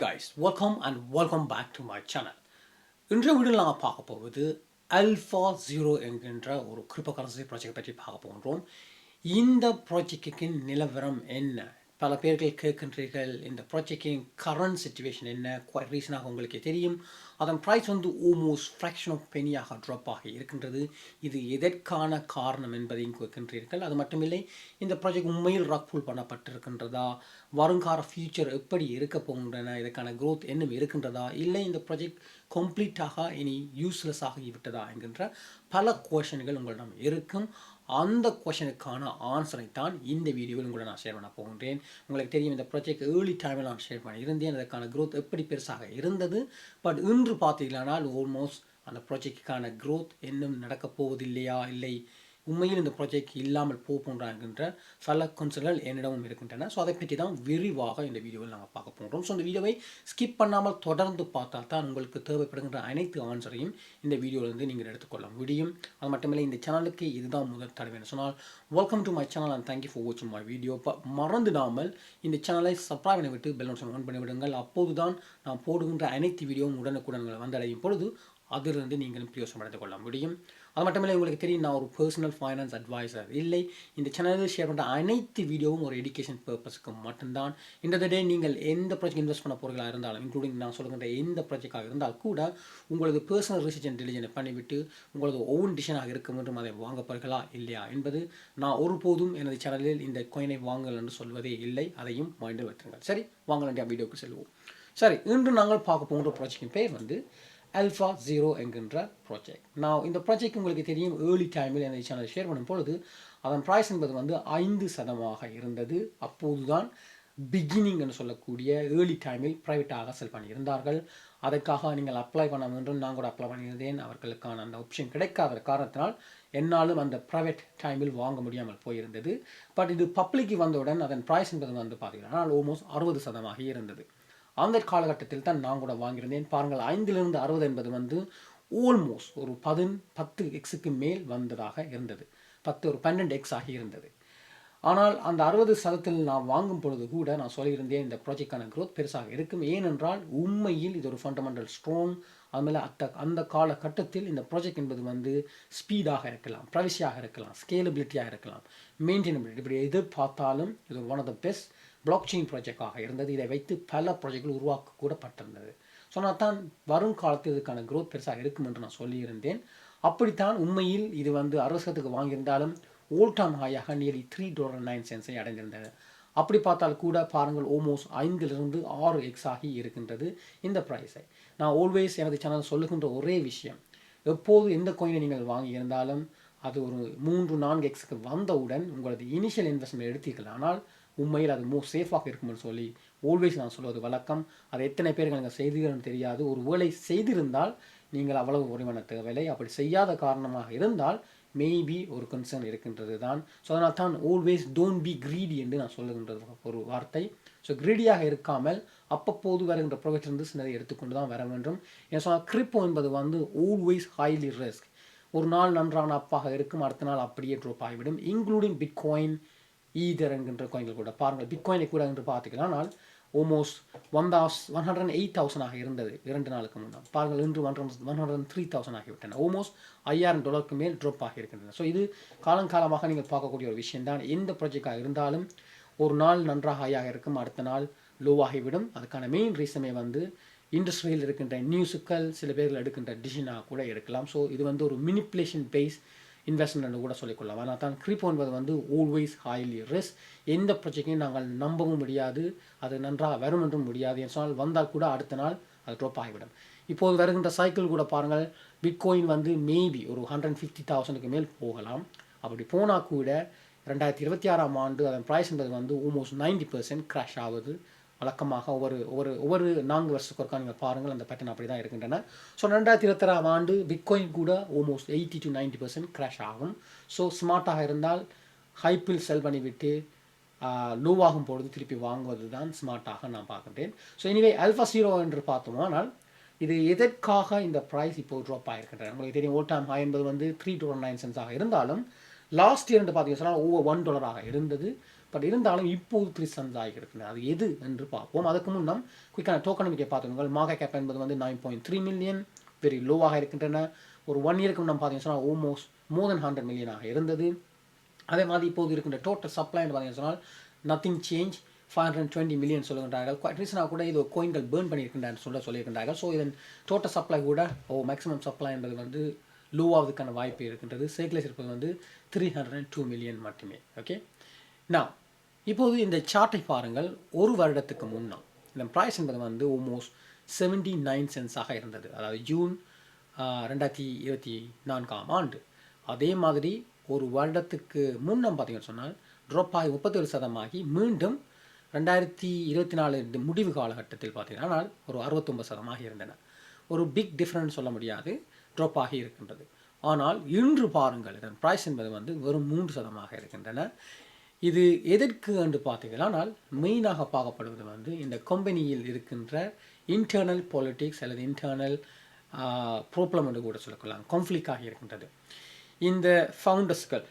guys welcome and welcome back to my channel. இன்றைய வீடியோவில் நாங்கள் பார்க்க போவது அல்ஃபா ஜீரோ என்கின்ற ஒரு கிரிப்டோ கரன்சி ப்ராஜெக்ட் பற்றி பார்க்க போகின்றோம். இந்த ப்ராஜெக்டுக்கு நிலவரம் என்ன? பல பேர்கள் கேட்கின்றீர்கள் இந்த ப்ராஜெக்டின் கரண்ட் சுச்சுவேஷன் என்ன? குவாய்ட் ரீசனாக உங்களுக்கு தெரியும். அதன் ப்ரைஸ் வந்து ஓமோஸ்ட் ஃப்ராக்ஷன் ஆஃப் பெனியாக ட்ராப் ஆகி இருக்கின்றது. இது எதற்கான காரணம் என்பதையும் கேட்கின்றீர்கள். அது மட்டுமில்லை இந்த ப்ராஜெக்ட் உண்மையில் ரக்ஃபுல் பண்ணப்பட்டிருக்கின்றதா? வருங்கால ஃபியூச்சர் எப்படி இருக்க போகின்றன? இதற்கான க்ரோத் இன்னும் இருக்கின்றதா? இல்லை இந்த ப்ராஜெக்ட் கம்ப்ளீட்டாக இனி யூஸ்லெஸ் ஆகிவிட்டதா என்கின்ற பல கொஷன்கள் உங்களிடம் இருக்கும். அந்த கொஷனுக்கான ஆன்சரை தான் இந்த வீடியோவில் உங்களை நான் ஷேர் பண்ண போகின்றேன். உங்களுக்கு தெரியும் இந்த ப்ராஜெக்ட் ஏர்லி டைமில் நான் ஷேர் பண்ண இருந்தேன். அதற்கான க்ரோத் எப்படி பெருசாக இருந்தது? பட் இன்று பார்த்தீங்களானால் ஆல்மோஸ்ட் அந்த ப்ராஜெக்டுக்கான க்ரோத் இன்னும் நடக்கப் போவதில்லையா? இல்லை. உண்மையில் இந்த ப்ராஜெக்ட் இல்லாமல் போக போன்றாங்கின்ற பல கன்சர்ன்கள் என்னிடமும் இருக்கின்றன. ஸோ அதை பற்றி தான் விரிவாக இந்த வீடியோவில் நாங்கள் பார்க்க போகிறோம் ஸோ இந்த வீடியோவை ஸ்கிப் பண்ணாமல் தொடர்ந்து பார்த்தால் தான் உங்களுக்கு தேவைப்படுகின்ற அனைத்து ஆன்சரையும் இந்த வீடியோவிலிருந்து நீங்கள் எடுத்துக்கொள்ள முடியும். அது மட்டுமில்லை இந்த சேனலுக்கு இதுதான் முதல் தடவை சொன்னால் welcome to my channel and thank you for வாட்சிங் மை வீடியோ மறந்துடாமல் இந்த சேனலை சப்ஸ்கிரைப் பண்ணி விட்டு பெல் நோட்ஸ் ஆன் பண்ணி விடுங்கள் அப்போது தான் நான் போடுகின்ற அனைத்து வீடியோவும் உடனுக்குடன் வந்தடையும் பொழுது அதிலிருந்து நீங்களும் பிரயோசனம் அடைந்து கொள்ள முடியும். அது மட்டுமில்லை உங்களுக்கு தெரியும் நான் ஒரு பர்சனல் ஃபைனான்ஸ் அட்வைசர் இல்லை. இந்த சேனலில் ஷேர் பண்ணுற அனைத்து வீடியோவும் ஒரு எஜுகேஷன் பர்பஸுக்கு மட்டும்தான். இந்த டே நீங்கள் எந்த ப்ராஜெக்ட் இன்வெஸ்ட் பண்ண போகிறீங்களா இருந்தாலும் இன்க்ளூடிங் நான் சொல்லுகின்ற எந்த ப்ராஜெக்டாக இருந்தால் கூட உங்களது பர்சனல் ரிசர்ச் அண்ட் டெலிஜனை பண்ணிவிட்டு உங்களது ஓன் டிசிஷனாக இருக்கும் என்றும் அதை வாங்க போகிறீர்களா இல்லையா என்பது நான் ஒருபோதும் எனது சேனலில் இந்த கோயினை வாங்கல் என்று சொல்வதே இல்லை. அதையும் மைண்டில் வைத்துங்கள் சரி வாங்க வேண்டிய வீடியோக்கு செல்வோம். சரி இன்று நாங்கள் பார்க்க போகிற ப்ராஜெக்டின் பேர் வந்து அல்ஃபா ஜீரோ என்கின்ற ப்ராஜெக்ட் நான் இந்த ப்ராஜெக்ட் உங்களுக்கு தெரியும் ஏர்லி டைமில் இந்த சேனல் ஷேர் பண்ணும் பொழுது அதன் ப்ரைஸ் என்பது வந்து ஐந்து சதமாக இருந்தது. அப்போதுதான் பிகினிங் என்று சொல்லக்கூடிய ஏர்லி டைமில் ப்ரைவேட்டாக செல் பண்ணியிருந்தார்கள். அதற்காக நீங்கள் அப்ளை பண்ண வேண்டும். நான் கூட அப்ளை பண்ணியிருந்தேன். அவர்களுக்கான அந்த ஆப்ஷன் கிடைக்காத காரணத்தினால் என்னாலும் அந்த ப்ரைவேட் டைமில் வாங்க முடியாமல் போயிருந்தது. பட் இது பப்ளிக்கு வந்தவுடன் அதன் ப்ரைஸ் என்பது வந்து பார்த்தீங்கன்னா ஆல்மோஸ்ட் அறுபது சதமாக இருந்தது. அந்த காலகட்டத்தில் தான் நான் கூட வாங்கியிருந்தேன். பாருங்கள் ஐந்திலிருந்து அறுபது என்பது வந்து ஆல்மோஸ்ட் ஒரு பதின் பத்து எக்ஸுக்கு மேல் வந்ததாக இருந்தது. பத்து ஒரு பன்னெண்டு எக்ஸ் ஆகி இருந்தது. ஆனால் அந்த அறுபது சதத்தில் நான் வாங்கும் பொழுது கூட நான் சொல்லியிருந்தேன் இந்த ப்ராஜெக்டான க்ரோத் பெருசாக இருக்கும். ஏனென்றால் உண்மையில் இது ஒரு ஃபண்டமெண்டல் ஸ்ட்ராங் அதுமாதிரி அத்த அந்த காலகட்டத்தில் இந்த ப்ராஜெக்ட் என்பது வந்து ஸ்பீடாக இருக்கலாம் ப்ரைவசியாக இருக்கலாம் ஸ்கேலபிலிட்டியாக இருக்கலாம் மெயின்டைனபிலிட்டி இப்படி எது பார்த்தாலும் இது one of the best block chain ப்ராஜெக்டாக இருந்தது. இதை வைத்து பல ப்ராஜெக்ட்கள் உருவாக்க கூடப்பட்டிருந்தது சொன்னால் ஸோ நான் தான் வரும் காலத்தில் இதுக்கான க்ரோத் பெருசாக இருக்கும் என்று நான் சொல்லியிருந்தேன். அப்படித்தான் உண்மையில் இது வந்து அரசத்துக்கு வாங்கியிருந்தாலும் ஓல்டாம் ஹாயாக நியர்லி த்ரீ டாலர் நைன் சென்ஸை அடைந்திருந்தது. அப்படி பார்த்தால் கூட பாருங்கள் ஓமோஸ்ட் ஐந்திலிருந்து ஆறு எக்ஸ் ஆகி இருக்கின்றது இந்த ப்ரைஸை நான் ஆல்வேஸ் எனது சேனல் சொல்லுகின்ற ஒரே விஷயம் எப்போது எந்த கோயினை நீங்கள் வாங்கியிருந்தாலும் அது ஒரு மூன்று நான்கு எக்ஸுக்கு வந்தவுடன் உங்களது இனிஷியல் இன்வெஸ்ட்மெண்ட் எடுத்தீர்கள். ஆனால் உண்மையில் அது மோ சேஃபாக இருக்கும்னு சொல்லி ஆல்வேஸ் நான் சொல்வது வழக்கம். அதை எத்தனை பேர் நீங்கள் செய்தீர்கள்னு தெரியாது. ஒரு வேலை செய்திருந்தால் நீங்கள் அவ்வளவு உரிமன தேவையில்லை. அப்படி செய்யாத காரணமாக இருந்தால் மேபி ஒரு கன்சர்ன் இருக்கின்றது தான் ஸோ அதனால் தான் ஆல்வேஸ் டோன்ட் பி க்ரீடி என்று நான் சொல்லுகின்றது ஒரு வார்த்தை. ஸோ க்ரீடியாக இருக்காமல் அப்பப்போது வருகின்ற ப்ரொஃபெக்டிலிருந்து சிலரை எடுத்துக்கொண்டு தான் வர வேண்டும். ஏன் சொன்னால் கிரிப்போ என்பது வந்து ஆல்வேஸ் ஹைலி ரிஸ்க் ஒரு நாள் நன்றான அப்பாக இருக்கும். அடுத்த நாள் அப்படியே ட்ரோப் ஆகிவிடும். இன்க்ளூடிங் பிட்காயின் ஈதர் என்கின்ற கோயின்கள் கூட பாருங்கள். பிட்காயினை கூட என்று பார்த்துக்கலாம். ஆனால் almost one thousand one hundred eight thousand ஆக இருந்தது இரண்டு நாளுக்கு முன்னால் பாருங்கள் இன்று one hundred one hundred three thousand ஆகிவிட்டன. ஆல்மோஸ்ட் ஐயாயிரம் டாலருக்கு மேல் ட்ராப் ஆகியிருக்கின்றன ஸோ இது காலங்காலமாக நீங்கள் பார்க்கக்கூடிய ஒரு விஷயம் தான் எந்த ப்ராஜெக்டாக இருந்தாலும் ஒரு நாள் நன்றாக ஹையாக இருக்கும். அடுத்த நாள் லோவாகிவிடும் அதுக்கான மெயின் ரீசனே வந்து இண்டஸ்ட்ரியில் இருக்கின்ற நியூஸுக்கள் சில பேர்கள் எடுக்கின்ற டிசிஷனாக கூட எடுக்கலாம். ஸோ இது வந்து ஒரு மினிப்புலேஷன் பேஸ் இன்வெஸ்ட்மெண்ட் கூட சொல்லிக்கொள்ளலாம். ஆனால் தான் கிரிப்போ என்பது வந்து ஆல்வேஸ் ஹைலி ரிஸ்க் எந்த பிரச்சனையும் நாங்கள் நம்பவும் முடியாது. அது நன்றாக வரும் என்றும் முடியாது. என்று சொன்னால் வந்தால் கூட அடுத்த நாள் அது ட்ராப் ஆகிவிடும். இப்போது வருகின்ற சைக்கிள் கூட பாருங்கள். பிட்கோயின் வந்து மேபி ஒரு ஹண்ட்ரட் ஃபிஃப்டி தௌசண்ட்க்கு மேல் போகலாம். அப்படி போனால் கூட ரெண்டாயிரத்தி இருபத்தி ஆறாம் ஆண்டு அதன் ப்ரைஸ் என்பது வந்து ஆல்மோஸ்ட் நைன்டி பர்சன்ட் கிராஷ் ஆகுது. வழக்கமாக ஒவ்வொரு ஒவ்வொரு ஒவ்வொரு நான்கு வருஷத்துக்கு ஒருக்கா நீங்கள் பாருங்கள் அந்த பேட்டர்ன் அப்படி தான் இருக்கின்றன. ஸோ ரெண்டாயிரத்தி இருபத்தாறாம் ஆண்டு பிட்காயின் கூட almost eighty to ninety percent crash ஆகும். ஸோ ஸ்மார்ட்டாக இருந்தால் ஹைப்பில் செல் பண்ணிவிட்டு லோவாகும் பொழுது திருப்பி வாங்குவது தான் ஸ்மார்ட்டாக நான் பார்க்கின்றேன். ஸோ எனிவே அல்ஃபா ஜீரோ என்று பார்த்தோமானால் இது எதற்காக இந்த ப்ரைஸ் இப்போ ட்ராப் ஆகிருக்கின்றன உங்களுக்கு தெரியும் ஓல் டைம் ஹை என்பது வந்து த்ரீ டூ நைன் சென்ஸாக இருந்தாலும் லாஸ்ட் இயர் பார்த்தீங்கன்னா ஓவர் ஒன் டாலராக இருந்தது. பட் இருந்தாலும் இப்போது த்ரீ சன்ஸ் ஆகியிருக்கின்றன அது எது என்று பார்ப்போம். அதுக்கு முன்னம் குயிக்கான டோக்கனமிக்கை பார்த்துக்கோங்க மார்க்கெட் கேப் என்பது வந்து nine point three million very லோவாக இருக்கின்றன. ஒரு ஒன் இயருக்கு முன்னாடி பார்த்தீங்கன்னா சொன்னால் ஆல்மோஸ்ட் மோர் தென் ஹண்ட்ரட் மில்லியனாக இருந்தது. அதே மாதிரி இப்போது இருக்கின்ற டோட்டல் சப்ளைன்னு பார்த்தீங்கன்னா சொன்னால் nothing change five hundred twenty million சொல்லுகின்றார்கள். ரீசனாக கூட இது கோயின்கள் பேர்ன் பண்ணியிருக்கின்றன சொல்ல சொல்லியிருக்கின்றார்கள். ஸோ இதன் டோட்டல் சப்ளை கூட ஓ மேக்ஸிமம் சப்ளை என்பது வந்து லோவாவதுக்கான வாய்ப்பு இருக்கின்றது. சைக்கிள்ஸ் இருப்பது வந்து three hundred and two million மட்டுமே. ஓகே நான் இப்போது இந்த சார்ட்டை பாருங்கள். ஒரு வருடத்துக்கு முன்னால் இந்த ப்ரைஸ் என்பது வந்து ஆல்மோஸ்ட் செவன்டி நைன் சென்ஸாக இருந்தது. அதாவது ஜூன் ரெண்டாயிரத்தி இருபத்தி நான்காம் ஆண்டு. அதே மாதிரி ஒரு வருடத்துக்கு முன்னம் பார்த்தீங்கன்னு சொன்னால் ட்ராப் ஆகி முப்பத்தேழு சதமாகி மீண்டும் ரெண்டாயிரத்தி இருபத்தி நாலு முடிவு காலகட்டத்தில் பார்த்தீங்கன்னா ஒரு அறுபத்தொம்பது சதமாக இருந்தன. ஒரு பிக் டிஃப்ரென்ஸ் சொல்ல முடியாது. ட்ராப் ஆகி இருக்கின்றது. ஆனால் இன்று பாருங்கள் இதன் ப்ரைஸ் என்பது வந்து வெறும் மூன்று சதமாக இருக்கின்றன. இது எதற்கு என்று பார்த்தீங்கன்னா மெயினாக பார்க்கப்படுவது வந்து இந்த கம்பெனியில் இருக்கின்ற இன்டர்னல் பாலிட்டிக்ஸ் அல்லது இன்டர்னல் ப்ராப்ளம் என்று கூட சொல்லலாம். கான்ஃப்ளிக்காக இருக்கின்றது. இந்த ஃபவுண்டர்ஸ்கள்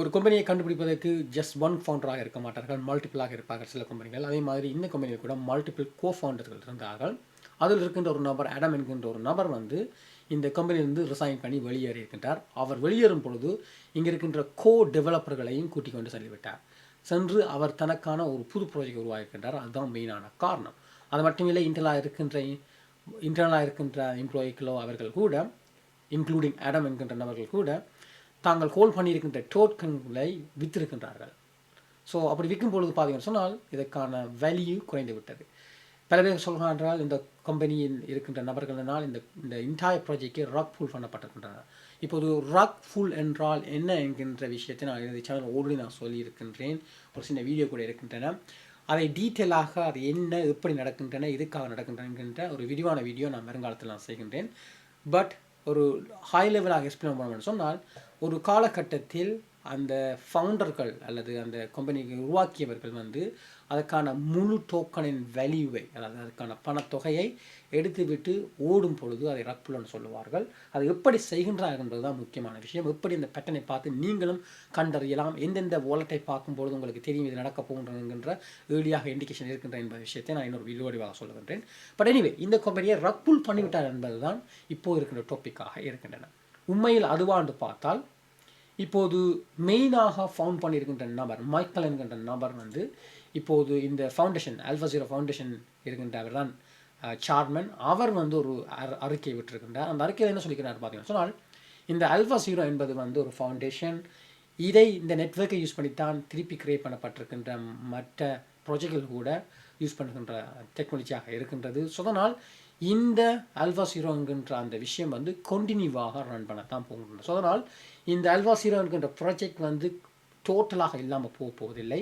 ஒரு கம்பெனியை கண்டுபிடிப்பதற்கு ஜஸ்ட் ஒன் ஃபவுண்டராக இருக்க மாட்டார்கள் மல்டிபிளாக இருப்பார்கள் சில கம்பெனிகள் அதே மாதிரி இந்த கம்பெனியில் கூட மல்டிபிள் கோ ஃபவுண்டர்கள் இருந்தார்கள். அதில் இருக்கின்ற ஒரு நபர் அடம் என்கின்ற ஒரு நபர் வந்து இந்த கம்பெனியிலிருந்து ரிசைன் பண்ணி வெளியேறி இருக்கின்றார். அவர் வெளியேறும் பொழுது இங்கே இருக்கின்ற கோ டெவலப்பர்களையும் கூட்டிக் கொண்டு சென்றுவிட்டார் சென்று அவர் தனக்கான ஒரு புது ப்ராஜெக்ட் உருவாக்கின்றார் அதுதான் மெயினான காரணம். அது மட்டுமில்லை இன்டர்லாக இருக்கின்ற இன்டர்னலாக இருக்கின்ற எம்ப்ளாயிக்களோ அவர்கள் கூட இன்க்ளூடிங் அடம் என்கின்ற நபர்கள் கூட தாங்கள் ஹோல்ட் பண்ணியிருக்கின்ற டோக்கன்களை விற்றிருக்கின்றார்கள் ஸோ அப்படி விற்கும் பொழுது பார்த்தீங்கன்னு சொன்னால் இதற்கான வேல்யூ குறைந்து விட்டது பல பேர் சொல்கிறார்கள் இந்த கம்பெனியில் இருக்கின்ற நபர்களினால் இந்த இந்த இன்டாய் ப்ராஜெக்டை ராக் ஃபுல் பண்ணப்பட்டிருக்கின்றன. இப்போது ராக் ஃபுல் என்றால் என்ன என்கின்ற விஷயத்தை நான் இந்த சேனல் ஓடி நான் சொல்லியிருக்கின்றேன். ஒரு சின்ன வீடியோ கூட இருக்கின்றன. அதை டீட்டெயிலாக அது என்ன எப்படி நடக்கின்றன எதுக்காக நடக்கின்றன என்கின்ற ஒரு விரிவான வீடியோ நான் வருங்காலத்தில் நான் செய்கின்றேன். பட் ஒரு ஹை லெவலாக எக்ஸ்பிளைன் பண்ணணும்னு சொன்னால் ஒரு காலகட்டத்தில் அந்த ஃபவுண்டர்கள் அல்லது அந்த கம்பெனியை உருவாக்கியவர்கள் வந்து அதற்கான முழு டோக்கனின் வேல்யூவை அதாவது அதற்கான பணத்தொகையை எடுத்துவிட்டு ஓடும் பொழுது அதை ரப்புலன்னு சொல்லுவார்கள். அது எப்படி செய்கின்றார்கள் என்பது தான் முக்கியமான விஷயம். எப்படி இந்த பேட்டனை பார்த்து நீங்களும் கண்டறியலாம் எந்தெந்த வாலெட்டை பார்க்கும்பொழுது உங்களுக்கு தெரியும் இது நடக்க போகின்றதுங்கிற ஏர்லியாக இண்டிகேஷன் இருக்கின்ற என்பது விஷயத்தை நான் இன்னொரு வீடியோ சொல்லுகின்றேன். பட் எனிவே இந்த கம்பெனியை ரப்புல் பண்ணிவிட்டார் என்பது தான் இப்போது இருக்கின்ற டாப்பிக்காக இருக்கின்றன. உண்மையில் அதுவாண்டு பார்த்தால் இப்போது மெயினாக ஃபவுண்ட் பண்ணியிருக்கின்ற நபர் மைக்கல் என்கின்ற நபர் வந்து இப்போது இந்த ஃபவுண்டேஷன் ஆல்ஃபா ஜீரோ ஃபவுண்டேஷன் இருக்கின்றவர் தான் சார்மன் அவர் வந்து ஒரு அறிக்கை விட்டிருக்கின்றார். அந்த அறிக்கையில் என்ன சொல்லிக்கிறார் பார்த்தீங்கன்னா சொன்னால் இந்த ஆல்ஃபா ஜீரோ என்பது வந்து ஒரு ஃபவுண்டேஷன் இதை இந்த நெட்ஒர்க்கை யூஸ் பண்ணித்தான் திருப்பி கிரியேட் பண்ணப்பட்டிருக்கின்ற மற்ற ப்ராஜெக்ட்கள் கூட யூஸ் பண்ணுகின்ற டெக்னாலஜியாக இருக்கின்றது. ஸோ அதனால் இந்த அல்வா சீரோ என்கின்ற அந்த விஷயம் வந்து கண்டினியூவாக ரன் பண்ணத்தான் போகின்றது. ஸோ அதனால் இந்த அல்வா சீரோ என்கின்ற ப்ராஜெக்ட் வந்து டோட்டலாக இல்லாமல் போக போவதில்லை.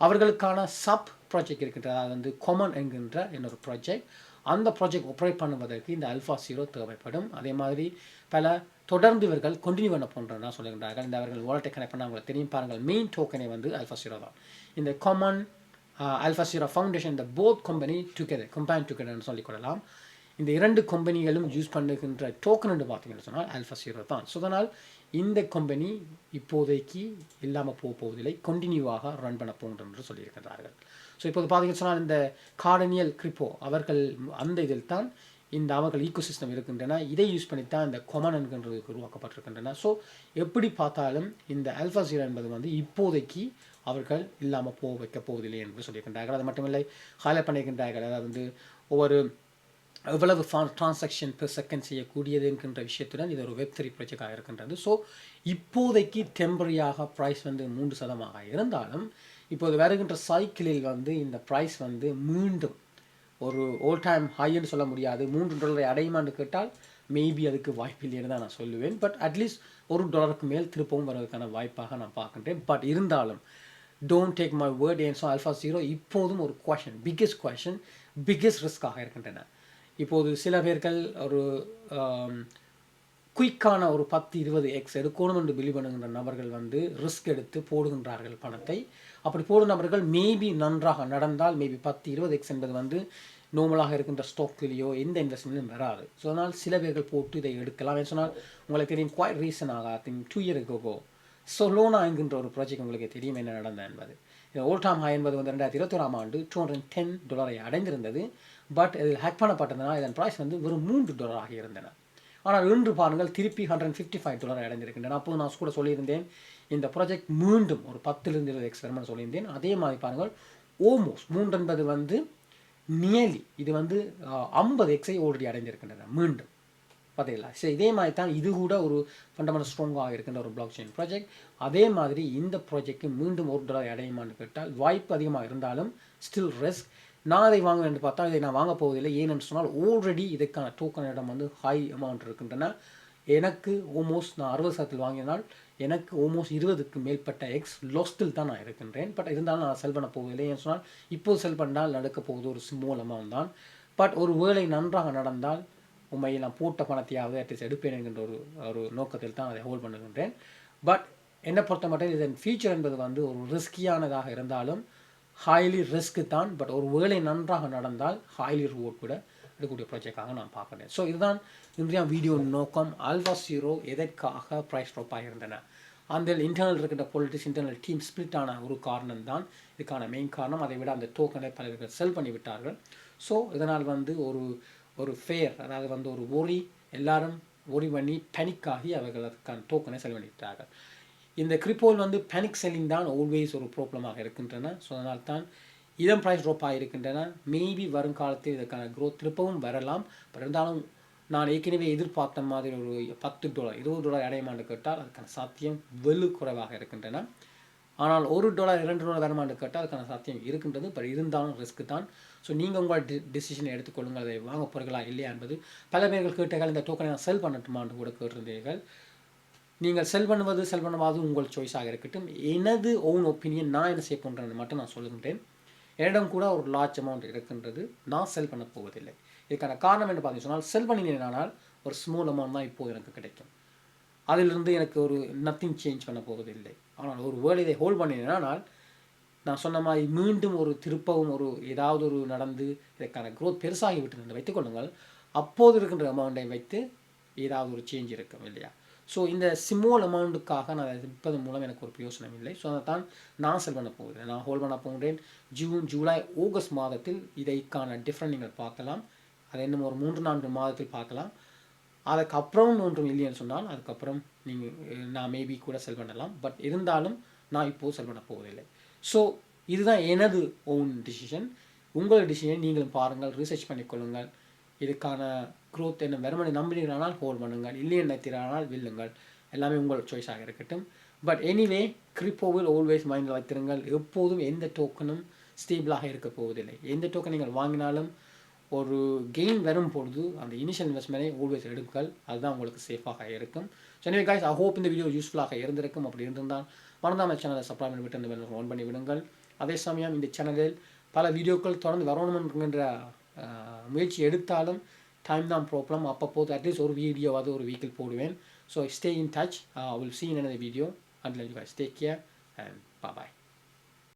அவர்களுக்கான சப் ப்ராஜெக்ட் இருக்கின்றது. அது வந்து கொமன் என்கின்ற இன்னொரு ப்ராஜெக்ட் அந்த ப்ராஜெக்ட் ஆப்ரேட் பண்ணுவதற்கு இந்த அல்ஃபா சீரோ தேவைப்படும். அதே மாதிரி பல தொடர்ந்து இவர்கள் கண்டினியூ பண்ண போன்றதான் சொல்லுகின்றார்கள். இந்த அவர்கள் வாலெட்டை கனெக்ட் பண்ண அவங்களுக்கு தெரியும் பாருங்கள். மெயின் டோக்கனே வந்து அல்ஃபா சீரோ தான். இந்த காமன் அல்ஃபா ஜீரோ ஃபவுண்டேஷன் இந்த போத் கம்பெனி டுகெதர் கம்பேன் டுகெதர்னு சொல்லிக்கொள்ளலாம் இந்த இரண்டு கம்பெனிகளும் யூஸ் பண்ணுகின்ற டோக்கன் என்று பார்த்தீங்கன்னு சொன்னால் அல்ஃபா தான். ஸோ அதனால் இந்த கம்பெனி இப்போதைக்கு இல்லாமல் போக போவதில்லை கண்டினியூவாக ரன் பண்ண போகணும் என்று சொல்லியிருக்கின்றார்கள். ஸோ இப்போது பார்த்தீங்கன்னு சொன்னால் இந்த கார்டனியல் கிரிப்போ அவர்கள் அந்த இதில் தான் இந்த அவர்கள் ஈக்கோ சிஸ்டம் இருக்கின்றன. இதை யூஸ் பண்ணித்தான் இந்த கொமன் என்கின்றது உருவாக்கப்பட்டிருக்கின்றன. ஸோ எப்படி பார்த்தாலும் இந்த அல்ஃபா ஜீரோ என்பது வந்து இப்போதைக்கு அவர்கள் இல்லாமல் போக வைக்க போவதில்லை என்று சொல்லியிருக்கின்றார்கள். அது மட்டுமில்லை ஹைலைட் பண்ணியிருக்கின்றார்கள். அதாவது வந்து ஒவ்வொரு எவ்வளவு டிரான்சாக்ஷன் பெர் செகண்ட் செய்யக்கூடியது என்கின்ற விஷயத்துடன் இது ஒரு வெப் த்ரீ ப்ராஜெக்டாக இருக்கின்றது. ஸோ இப்போதைக்கு டெம்பரரியாக ப்ரைஸ் வந்து மூன்று சதமாக இருந்தாலும் இப்போது வருகின்ற சைக்கிளில் வந்து இந்த ப்ரைஸ் வந்து மீண்டும் ஒரு ஓல் டைம் ஹைன்னு சொல்ல முடியாது. மூன்று டாலரை அடையுமான்னு கேட்டால் மேபி அதுக்கு வாய்ப்பு இல்லைன்னு தான் நான் சொல்லுவேன். பட் அட்லீஸ்ட் ஒரு டாலருக்கு மேல் திருப்பவும் வருவதற்கான வாய்ப்பாக நான் பார்க்கின்றேன். பட் இருந்தாலும் don't take my word and so alpha zero இப்போதும் ஒரு கொஷன் பிக்கெஸ்ட் கொஷன் பிக்கெஸ்ட் ரிஸ்க்காக இருக்கின்றன. இப்போது சில பேர்கள் ஒரு குயிக்கான ஒரு பத்து இருபது எக்ஸ் எடுக்கணும் என்று பிலீவ் பண்ணுகின்ற நபர்கள் வந்து ரிஸ்க் எடுத்து போடுகின்றார்கள் பணத்தை. அப்படி போடும் நபர்கள் மேபி நன்றாக நடந்தால் மேபி பத்து இருபது எக்ஸ் என்பது வந்து நார்மலாக இருக்கின்ற ஸ்டாக்லேயோ எந்த இன்வெஸ்ட்மெண்ட்டும் வராது. ஸோ அதனால் சில பேர்கள் போட்டு இதை எடுக்கலாம். சொன்னால் உங்களுக்கு தெரியும் குவாய்ட் ரீசனாக I think two year Coco Solana என்கின்ற ஒரு ப்ராஜெக்ட் உங்களுக்கு தெரியும் என்ன நடந்தது என்பது. இந்த ஓல்டாம் ஹாய் என்பது வந்து ரெண்டாயிரத்தி இருபத்தோராம் ஆண்டு டூ ஹண்ட்ரட் டென் டாலரை அடைந்திருந்தது. பட் இது ஹேக் பண்ணப்பட்டதுனால் இதன் ப்ரைஸ் வந்து வெறும் மூன்று டாலர் இருந்தன. ஆனால் இன்று பாருங்கள் திருப்பி ஹண்ட்ரட் ஃபிஃப்டி ஃபைவ் டாலர் அடைந்திருக்கின்றன. அப்போது நான் கூட சொல்லியிருந்தேன் இந்த ப்ராஜெக்ட் மீண்டும் ஒரு பத்துலேருந்து இருபது எக்ஸ்பெரிமெண்ட் சொல்லியிருந்தேன். அதே மாதிரி பாருங்கள் ஓமோஸ் மூன்று என்பது வந்து நியர்லி இது வந்து ஐம்பது எக்ஸை ஓல்ரெடி அடைந்திருக்கின்றன மீண்டும். பார்த்தீங்களா சரி இதே மாதிரி தான் இது கூட ஒரு ஃபண்டமெண்டல் ஸ்ட்ராங்காக இருக்கின்ற ஒரு பிளாக் செயின் ப்ராஜெக்ட் அதே மாதிரி இந்த ப்ராஜெக்ட் மீண்டும் ஒரு டாலர் அடையுமான்னு கேட்டால் வாய்ப்பு அதிகமாக இருந்தாலும் ஸ்டில் ரிஸ்க் நான் அதை வாங்க என்று பார்த்தா இதை நான் வாங்க போவதில்லை. ஏனென்று சொன்னால் ஆல்ரெடி இதுக்கான டோக்கன் இடம் வந்து ஹை அமௌண்ட் இருக்கின்றன. எனக்கு ஓமோஸ்ட் நான் அறுபது சதத்தில் வாங்கினால் எனக்கு ஓமோஸ்ட் இருபதுக்கு மேற்பட்ட எக்ஸ் லொஸ்டில் தான் நான் இருக்கின்றேன். பட் இருந்தாலும் நான் செல் பண்ண போவதில்லை. ஏன்னு சொன்னால் இப்போது செல் பண்ணால் நடக்க போவது ஒரு ஸ்மால் அமௌண்ட் தான். பட் ஒரு வேலை நன்றாக நடந்தால் உண்மையில் நான் பூட்ட பணத்தையாவது அட்லீஸ்ட் எடுப்பேன் என்கின்ற ஒரு ஒரு நோக்கத்தில் தான் அதை ஹோல்ட் பண்ணுகின்றேன். பட் என்னை பொறுத்த மட்டும் இதன் ஃபீச்சர் என்பது வந்து ஒரு ரிஸ்கியானதாக இருந்தாலும் ஹைலி ரிஸ்க்கு தான். பட் ஒரு வேலை நன்றாக நடந்தால் ஹைலி ரிவோர்ட் கூட எடுக்கக்கூடிய ப்ராஜெக்டாக நான் பார்க்குறேன் ஸோ இதுதான் இன்றைய வீடியோ நோக்கம். ஆல்வா ஜீரோ எதற்காக ப்ரைஸ் ட்ராப் இருந்தன அந்த இன்டர்னல் இருக்கின்ற பொலிட்டிக்ஸ் இன்டர்னல் டீம் ஸ்பிளிட் ஆன ஒரு காரணம் தான். இதுக்கான மெயின் காரணம். அதை விட அந்த டோக்கனை பல செல் பண்ணி விட்டார்கள் ஸோ இதனால் வந்து ஒரு ஒரு ஃபேர் அதாவது வந்து ஒரு ஒரி எல்லாரும் ஒரி பண்ணி பேனிக்காகி அவர்கள் அதுக்கான டோக்கனை செலவழித்தார்கள் இந்த கிரிப்போல் வந்து பேனிக் செல்லிங் தான் ஆல்வேஸ் ஒரு ப்ராப்ளமாக இருக்கின்றன. ஸோ அதனால் தான் இதன் ப்ரைஸ் ட்ராப் ஆகியிருக்கின்றன மேபி வருங்காலத்தில் இதற்கான க்ரோத் திருப்பவும் வரலாம். பட் இருந்தாலும் நான் ஏற்கனவே எதிர்பார்த்த மாதிரி ஒரு பத்து டாலர் இருபது டாலர் அடையமான்னு கேட்டால் அதுக்கான சாத்தியம் வெளு குறைவாக இருக்கின்றன. ஆனால் ஒரு டாலர் இரண்டு டாலர் வருமானு கேட்டால் அதுக்கான சாத்தியம் இருக்கின்றது. பட் இருந்தாலும் ரிஸ்க் தான். ஸோ நீங்கள் உங்கள் டி டிசிஷனை எடுத்துக்கொள்ளுங்கள். அதை வாங்க போகிறீங்களா இல்லையா என்பது பல பேர்கள் கேட்டீர்கள் இந்த டோக்கனை நான் செல் பண்ணட்டுமான்னு கூட கேட்டிருந்தீர்கள். நீங்கள் செல் பண்ணுவது செல் பண்ணுவது உங்கள் சாய்ஸாக இருக்கட்டும். எனது ஓன் ஒப்பீனியன் நான் என்ன செய்ய போன்றேன்னு மட்டும் நான் சொல்லுகின்றேன். என்னிடம் கூட ஒரு லார்ஜ் அமௌண்ட் இருக்கின்றது. நான் செல் பண்ண போவதில்லை. இதுக்கான காரணம் என்ன பார்த்தீங்க சொன்னால் செல் பண்ணினேனால் ஒரு ஸ்மால் அமௌண்ட் தான் இப்போது எனக்கு கிடைக்கும். அதிலிருந்து எனக்கு ஒரு நத்திங் சேஞ்ச் பண்ண போவதில்லை. ஆனால் ஒரு வேர்ல்டு இதை ஹோல்ட் பண்ணினால் நான் சொன்ன மாதிரி மீண்டும் ஒரு திருப்பவும் ஒரு ஏதாவது ஒரு நடந்து இதற்கான க்ரோத் பெருசாகி என்று வைத்துக்கொள்ளுங்கள் அப்போது இருக்கின்ற அமௌண்ட்டை வைத்து ஏதாவது ஒரு சேஞ்ச் இருக்கும் இல்லையா? ஸோ இந்த சிம்மோல் அமௌண்ட்டுக்காக நான் விற்பதன் மூலம் எனக்கு ஒரு பிரயோசனம் இல்லை. ஸோ அதை தான் நான் செல் பண்ண போகிறேன். நான் ஹோல்ட் பண்ண போகிறேன் ஜூன் ஜூலை ஆகஸ்ட் மாதத்தில் இதைக்கான டிஃப்ரெண்ட் நீங்கள் பார்க்கலாம். அதை இன்னும் ஒரு மூன்று நான்கு மாதத்தில் பார்க்கலாம். அதுக்கப்புறம் ஒன்றும் இல்லைன்னு சொன்னால் அதுக்கப்புறம் நீங்கள் நான் மேபி கூட செல் பண்ணலாம். பட் இருந்தாலும் நான் இப்போது செல் பண்ண போவதில்லை. ஸோ இதுதான் எனது ஓன் டிசிஷன் உங்கள் டிசிஷன் நீங்களும் பாருங்கள் ரிசர்ச் பண்ணிக்கொள்ளுங்கள் இதுக்கான க்ரோத் என்ன வெறுமனை நம்பினீர்களானால் ஹோல் பண்ணுங்கள். இல்லை நினைத்தீர்களானால் வில்லுங்கள். எல்லாமே உங்கள் சாய்ஸாக இருக்கட்டும். பட் எனிவே கிரிப்போவில் ஆல்வேஸ் மைண்டில் வைத்திருங்கள். எப்போதும் எந்த டோக்கனும் ஸ்டேபிளாக இருக்க போவதில்லை. எந்த டோக்கன் நீங்கள் வாங்கினாலும் ஒரு கெயின் வரும் பொழுது அந்த இனிஷியல் இன்வெஸ்ட்மெண்ட்டை ஆல்வேஸ் எடுங்கள். அதுதான் உங்களுக்கு சேஃபாக இருக்கும். ஸோ எனவே காய்ஸ் ஐ ஹோப் இந்த வீடியோ யூஸ்ஃபுல்லாக இருந்திருக்கும். அப்படி இருந்திருந்தால் மறந்தாமல் சேனலை சப்ஸ்கிரைப் பண்ணி விட்டு அந்த ஆன் பண்ணி விடுங்கள். அதே சமயம் இந்த சேனலில் பல வீடியோக்கள் தொடர்ந்து வரணுமென்ற முயற்சி எடுத்தாலும் டைம் தான் ப்ராப்ளம் அப்பப்போது அட்லீஸ்ட் ஒரு வீடியோவாவது ஒரு வீக்கில் போடுவேன். So stay in touch will seen எனது video and you stay care care பா பாய்